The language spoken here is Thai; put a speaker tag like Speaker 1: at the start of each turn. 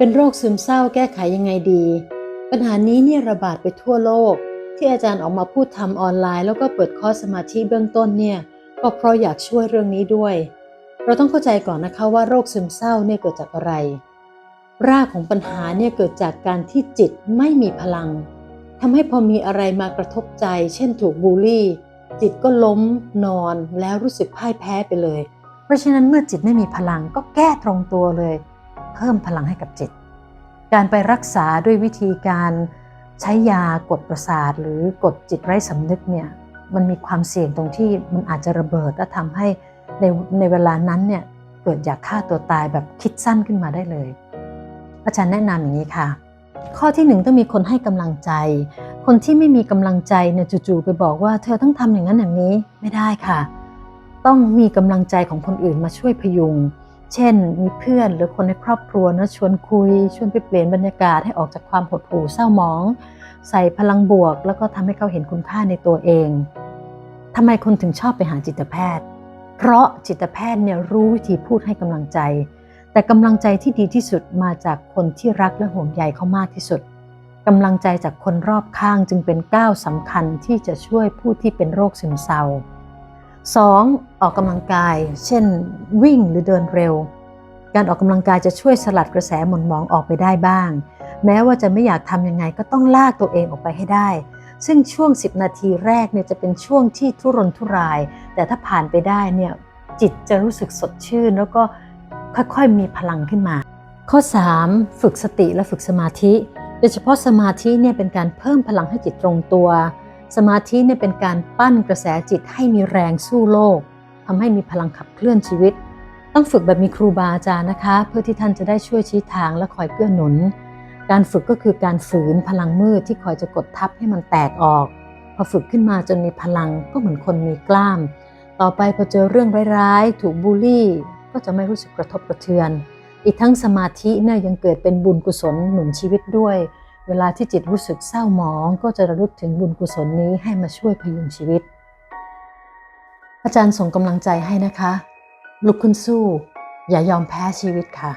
Speaker 1: เป็นโรคซึมเศร้าแก้ไขยังไงดี ปัญหานี้เนี่ยระบาดไปทั่วโลก ที่อาจารย์ออกมาพูดทำออนไลน์ แล้วก็เปิดคอร์สสมาธิเบื้องต้นเนี่ยก็เพราะอยากช่วยเรื่องนี้ด้วย เราต้องเข้าใจก่อนนะคะว่าโรคซึมเศร้าเนี่ยเกิดจากอะไร รากของปัญหาเนี่ยเกิดจากการที่จิตไม่มีพลังทำให้พอมีอะไรมากระทบใจ เช่นถูกบูลลี่ จิตก็ล้มนอนแล้วรู้สึกพ่ายแพ้ไปเลย เพราะฉะนั้นเมื่อจิตไม่มีพลังก็แก้ตรงตัวเลย เพิ่มพลังให้กับจิต การไปรักษาด้วยวิธีการใช้ยากดประสาท หรือกดจิตไร้สำนึกเนี่ยมันมีความเสี่ยงตรงที่มันอาจจะระเบิดและทำให้ในในเวลานั้นเนี่ยเกิดอยากฆ่าตัวตายแบบคิดสั้นขึ้นมาได้เลย อาจารย์แนะนำอย่างนี้ค่ะ ข้อที่หนึ่งต้องมีคนให้กำลังใจ คนที่ไม่มีกำลังใจเนี่ยจู่ๆไปบอกว่าเธอต้องทำอย่างนั้นอย่างนี้ไม่ได้ค่ะ ต้องมีกำลังใจของคนอื่นมาช่วยพยุง เช่น มีเพื่อนหรือคนในครอบครัวนะชวนคุย ชวนไปเปลี่ยนบรรยากาศให้ออกจากความหดหู่เศร้าหมอง ใส่พลังบวก แล้วก็ทำให้เขาเห็นคุณค่าในตัวเองทำไมคนถึงชอบไปหาจิตแพทย์ เพราะจิตแพทย์เนี่ยรู้วิธีพูดให้กำลังใจ แต่กำลังใจที่ดีที่สุดมาจากคนที่รักและห่วงใยเขามากที่สุดกำลังใจจากคนรอบข้างจึงเป็นก้าวสำคัญที่จะช่วยผู้ที่เป็นโรคซึมเศร้า 2. ออกกำลังกาย เช่น วิ่งหรือเดินเร็ว การออกกำลังกายจะช่วยสลัดกระแสหม่นหมองออกไปได้บ้าง แม้ว่าจะไม่อยากทำยังไงก็ต้องลากตัวเองออกไปให้ได้ ซึ่งช่วง 10 นาทีแรกเนี่ยจะเป็นช่วงที่ทุรนทุราย แต่ถ้าผ่านไปได้เนี่ยจิตจะรู้สึกสดชื่น แล้วก็ค่อยๆมีพลังขึ้นมา ข้อ 3. ฝึกสติและฝึกสมาธิ โดยเฉพาะสมาธิเนี่ยเป็นการเพิ่มพลังให้จิตตรงตัว สมาธิเนี่ยเป็นการปั้นกระแสจิตให้มีแรงสู้โลกทำให้มีพลังขับเคลื่อนชีวิต ต้องฝึกแบบมีครูบาอาจารย์นะคะ เพื่อที่ท่านจะได้ช่วยชี้ทางและคอยเกื้อหนุน การฝึกก็คือการฝืนพลังมืดที่คอยจะกดทับให้มันแตกออก พอฝึกขึ้นมาจนมีพลังก็เหมือนคนมีกล้าม ต่อไปพอเจอเรื่องร้ายๆ ถูกบูลลี่ ก็จะไม่รู้สึกกระทบกระเทือน อีกทั้งสมาธิเนี่ยยังเกิดเป็นบุญกุศลหนุนชีวิตด้วย เวลาที่จิตรู้สึกเศร้าหมองก็จะระลึกถึงบุญกุศลนี้ให้มาช่วยพยุงชีวิต อาจารย์ส่งกำลังใจให้นะคะ ลุกขึ้นสู้ อย่ายอมแพ้ชีวิตค่ะ